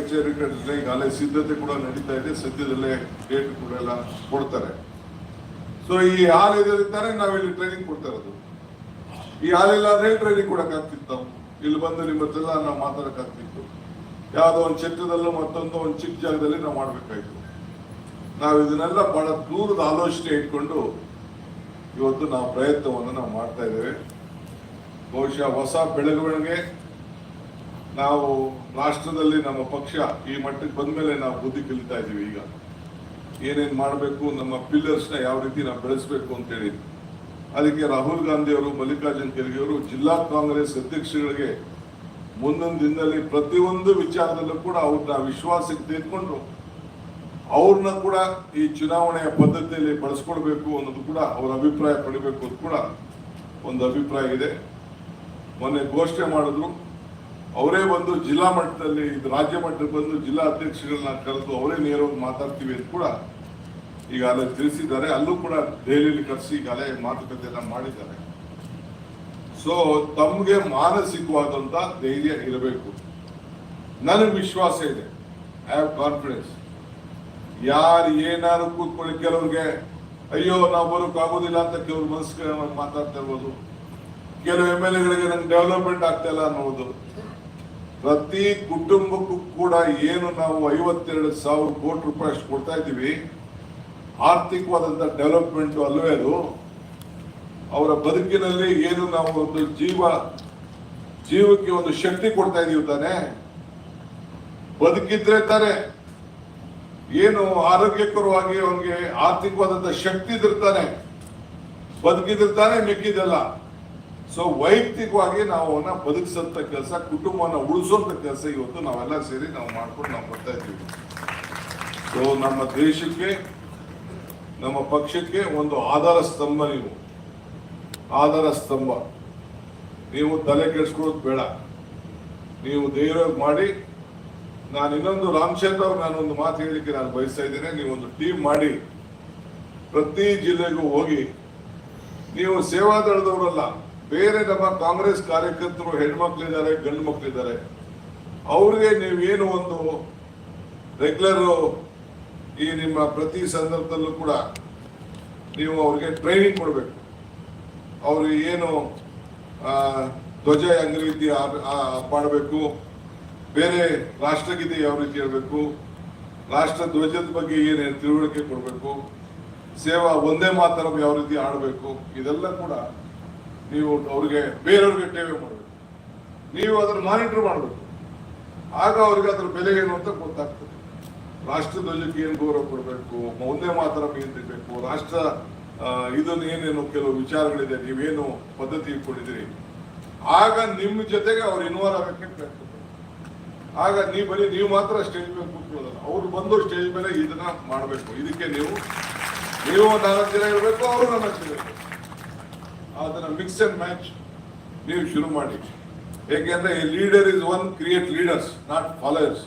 ಕಚೇರಿ ಕಟ್ಟಿದ್ರೆ ಈಗಾಗಲೇ ಸಿದ್ಧತೆ ಕೂಡ ನಡೀತಾ ಇದೆ. ಸದ್ಯದಲ್ಲೇ ಡೇಟ್ ಕೂಡ ಎಲ್ಲ ಕೊಡ್ತಾರೆ. ಸೊ ಈ ಹಾಲ್ ಇದ್ದಾರೆ ನಾವಿಲ್ಲಿ ಟ್ರೈನಿಂಗ್ ಕೊಡ್ತಾ ಇರೋದು. ಈ ಹಾಲಿಲ್ಲ ಅಂದ್ರೆ ಟ್ರೈನಿಂಗ್ ಕೊಡಕ್ಕಾಗ್ತಿತ್ತು ನಾವು ಇಲ್ಲಿ ಬಂದು ನಿಮ್ಮ ನಾವು ಮಾತಾಡಕ್ಕಾಗ್ತಿತ್ತು ಯಾವುದೋ ಒಂದು ಚಿತ್ರದಲ್ಲೂ ಮತ್ತೊಂದು ಒಂದು ಚಿಕ್ಕ ಜಾಗದಲ್ಲಿ ನಾವು ಮಾಡ್ಬೇಕಾಯ್ತು. ನಾವು ಇದನ್ನೆಲ್ಲ ಬಹಳ ದೂರದ ಆಲೋಚನೆ ಇಟ್ಕೊಂಡು ಇವತ್ತು ನಾವು ಪ್ರಯತ್ನವನ್ನು ನಾವು ಮಾಡ್ತಾ ಇದ್ದೇವೆ. ಬಹುಶಃ ಹೊಸ ಬೆಳವಣಿಗೆ ನಾವು ರಾಷ್ಟ್ರದಲ್ಲಿ ನಮ್ಮ ಪಕ್ಷ ಈ ಮಟ್ಟಕ್ಕೆ ಬಂದ ಮೇಲೆ ನಾವು ಬುದ್ಧಿ ಕಲಿತಾ ಇದ್ದೀವಿ ಈಗ. ಏನೇನು ಮಾಡಬೇಕು, ನಮ್ಮ ಪಿಲ್ಲರ್ಸ್ನ ಯಾವ ರೀತಿ ನಾವು ಬೆಳೆಸಬೇಕು ಅಂತೇಳಿ ಅದಕ್ಕೆ ರಾಹುಲ್ ಗಾಂಧಿ ಅವರು, ಮಲ್ಲಿಕಾರ್ಜುನ್ ಖರ್ಗೆ ಜಿಲ್ಲಾ ಕಾಂಗ್ರೆಸ್ ಅಧ್ಯಕ್ಷಗಳಿಗೆ ಮುಂದೊಂದು ದಿನದಲ್ಲಿ ಪ್ರತಿಯೊಂದು ವಿಚಾರದಲ್ಲೂ ಕೂಡ ಅವ್ರನ್ನ ವಿಶ್ವಾಸಕ್ಕೆ ತೆಗೆದುಕೊಂಡು ಅವ್ರನ್ನ ಕೂಡ ಈ ಚುನಾವಣೆಯ ಪದ್ಧತಿಯಲ್ಲಿ ಬಳಸ್ಕೊಳ್ಬೇಕು ಅನ್ನೋದು ಕೂಡ ಅವರ ಅಭಿಪ್ರಾಯ ಪಡಿಬೇಕು ಅಂತ ಕೂಡ ಒಂದು ಅಭಿಪ್ರಾಯ ಇದೆ. ಮೊನ್ನೆ ಘೋಷಣೆ ಮಾಡಿದ್ರು. ಅವರೇ ಬಂದು ಜಿಲ್ಲಾ ಮಟ್ಟದಲ್ಲಿ ರಾಜ್ಯ ಮಟ್ಟಕ್ಕೆ ಬಂದು ಜಿಲ್ಲಾ ಅಧ್ಯಕ್ಷಗಳನ್ನ ಕರೆದು ಅವರೇ ನೇರವಾಗಿ ಮಾತಾಡ್ತೀವಿ ಅಂತ ಕೂಡ ಈಗ ಈಗಾಗಲೇ ತಿಳಿಸಿದ್ದಾರೆ. ಅಲ್ಲೂ ಕೂಡ ದೆಹಲಿಯಲ್ಲಿ ಕರೆಸಿ ಈಗಾಗಲೇ ಮಾತುಕತೆಯನ್ನ ಮಾಡಿದ್ದಾರೆ. ಸೊ ತಮಗೆ ಮಾನಸಿಕವಾದಂಥ ಧೈರ್ಯ ಇರಬೇಕು. ನನಗೆ ವಿಶ್ವಾಸ ಇದೆ. ಐ ಹ್ಯಾವ್ ಕಾನ್ಫಿಡೆನ್ಸ್ ಯಾರು ಏನಾದ್ರು ಕೂತ್ಕೊಳ್ಳಿ, ಕೆಲವ್ರಿಗೆ, ಅಯ್ಯೋ, ನಾವು ಬರೋಕ್ಕಾಗೋದಿಲ್ಲ ಅಂತ ಕೆಲವ್ರು ಮನಸ್ಸಿಗೆ ಮಾತಾಡ್ತಾ ಇರ್ಬೋದು. ಕೆಲವು ಎಂ ಎಲ್ ಎಗಳಿಗೆ ನಂಗೆ ಡೆವಲಪ್ಮೆಂಟ್ ಆಗ್ತಾ ಇಲ್ಲ ಅನ್ನೋದು. ಪ್ರತಿ ಕುಟುಂಬಕ್ಕೂ ಕೂಡ ಏನು ನಾವು ಐವತ್ತೆರಡು ಸಾವಿರ ಕೋಟಿ ರೂಪಾಯಿ ಅಷ್ಟು ಕೊಡ್ತಾ ಇದ್ದೀವಿ. ಆರ್ಥಿಕವಾದಂಥ ಡೆವಲಪ್ಮೆಂಟ್ ಅಲ್ಲವೇ ಅದು. ಅವರ ಬದುಕಿನಲ್ಲಿ ಏನು ನಾವು ಒಂದು ಜೀವ, ಜೀವಕ್ಕೆ ಒಂದು ಶಕ್ತಿ ಕೊಡ್ತಾ ಇದೀವಿ ತಾನೆ. ಬದುಕಿದ್ರೆ ತಾನೆ ಏನು ಆರೋಗ್ಯಕರವಾಗಿ ಅವನಿಗೆ ಆರ್ಥಿಕವಾದಂಥ ಶಕ್ತಿ ಇದ್ದಿರ್ತಾನೆ ಬದುಕಿದ್ರೆ ತಾನೆ ಮಿಕ್ಕಿದೆಲ್ಲ ಸೊ ವೈಯಕ್ತಿಕವಾಗಿ ನಾವು ಅವನ್ನ ಬದುಕಿಸಂತ ಕೆಲಸ, ಕುಟುಂಬವನ್ನ ಉಳಿಸುವಂತ ಕೆಲಸ ಇವತ್ತು ನಾವೆಲ್ಲ ಸೇರಿ ನಾವು ಮಾಡ್ಕೊಂಡು ನಾವು ಬರ್ತಾ ಇದ್ದೀವಿ. ಸೊ ನಮ್ಮ ದೇಶಕ್ಕೆ, ನಮ್ಮ ಪಕ್ಷಕ್ಕೆ ಒಂದು ಆಧಾರ ಸ್ತಂಭ ನೀವು. ಆಧಾರ ಸ್ತಂಭ. ನೀವು ತಲೆ ಕೆಡಿಸ್ಕೊಳ್ಳೋದು ಬೇಡ. ನೀವು ಧೈರ್ಯ ಮಾಡಿ, ನಾನು ಇನ್ನೊಂದು ರಾಮಚಂದ್ರ ಅವ್ರು ನಾನು ಒಂದು ಮಾತು ಹೇಳಲಿಕ್ಕೆ ನಾನು ಬಯಸ್ತಾ ಇದ್ದೇನೆ, ನೀವು ಒಂದು ಟೀಮ್ ಮಾಡಿ, ಪ್ರತಿ ಜಿಲ್ಲೆಗೂ ಹೋಗಿ, ನೀವು ಸೇವಾದಳದವರಲ್ಲ ಬೇರೆ ನಮ್ಮ ಕಾಂಗ್ರೆಸ್ ಕಾರ್ಯಕರ್ತರು ಹೆಣ್ಮಕ್ಳಿದ್ದಾರೆ, ಗಂಡು ಮಕ್ಳಿದ್ದಾರೆ. ಅವ್ರಿಗೆ ನೀವೇನು ಒಂದು ರೆಗ್ಯುಲರ್ ಈ ನಿಮ್ಮ ಪ್ರತಿ ಸಂದರ್ಭದಲ್ಲೂ ಕೂಡ ನೀವು ಅವ್ರಿಗೆ ಟ್ರೈನಿಂಗ್ ಕೊಡಬೇಕು. ಅವ್ರಿಗೆ ಏನು ಧ್ವಜ ಹೆಂಗ್ ರೀತಿ ಮಾಡಬೇಕು ಬೇರೆ ರಾಷ್ಟ್ರಗೀತೆ ಯಾವ ರೀತಿ ಹೇಳಬೇಕು, ರಾಷ್ಟ್ರ ಧ್ವಜದ ಬಗ್ಗೆ ಏನೇನು ತಿಳುವಳಿಕೆ ಕೊಡಬೇಕು, ಸೇವಾ ಒಂದೇ ಮಾತರಂ ಯಾವ ರೀತಿ ಆಡಬೇಕು, ಇದೆಲ್ಲ ಕೂಡ ನೀವು ಅವ್ರಿಗೆ ಬೇರೆಯವ್ರಿಗೆ ಟೇವೆ ಮಾಡಬೇಕು. ನೀವು ಅದನ್ನು ಮಾನಿಟರ್ ಮಾಡಬೇಕು. ಆಗ ಅವ್ರಿಗೆ ಅದರ ಬೆಲೆ ಏನು ಅಂತ ಗೊತ್ತಾಗ್ತದೆ. ರಾಷ್ಟ್ರದಲ್ಲಿ ಏನು ಗೌರವ ಕೊಡಬೇಕು, ಒಂದೇ ಮಾತ್ರ ಏನು ರಾಷ್ಟ್ರ ಇದನ್ನ ಏನೇನು ಕೆಲವು ವಿಚಾರಗಳಿದೆ, ನೀವೇನು ಪದ್ಧತಿ ಇಟ್ಕೊಂಡಿದ್ದೀರಿ. ಆಗ ನಿಮ್ಮ ಜೊತೆಗೆ ಅವ್ರು ಇನ್ವಾಲ್ವ್ ಆಗಕ್ಕೆ ಪ್ರಯತ್ನ ಆಗ ನೀವು ಬರೀ, ನೀವು ಮಾತ್ರ ಸ್ಟೇಜ್ ಮೇಲೆ ಕೂತ್ಕೊಳ್ಳೋದಲ್ಲ. ಅವ್ರು ಬಂದು ಸ್ಟೇಜ್ ಮೇಲೆ ಇದನ್ನ ಮಾಡಬೇಕು. ಇದಕ್ಕೆ ನೀವು ನೀವು ನಾಲ್ಕು ಜನ ಇರಬೇಕು, ಅವರು ನಾಲ್ಕು ಜನ ಅದನ್ನ ಮಿಕ್ಸ್ ಅಂಡ್ ಮ್ಯಾಚ್ ನೀವು ಶುರು ಮಾಡಿ ಏಕೆಂದ್ರೆ leader is one create leaders not followers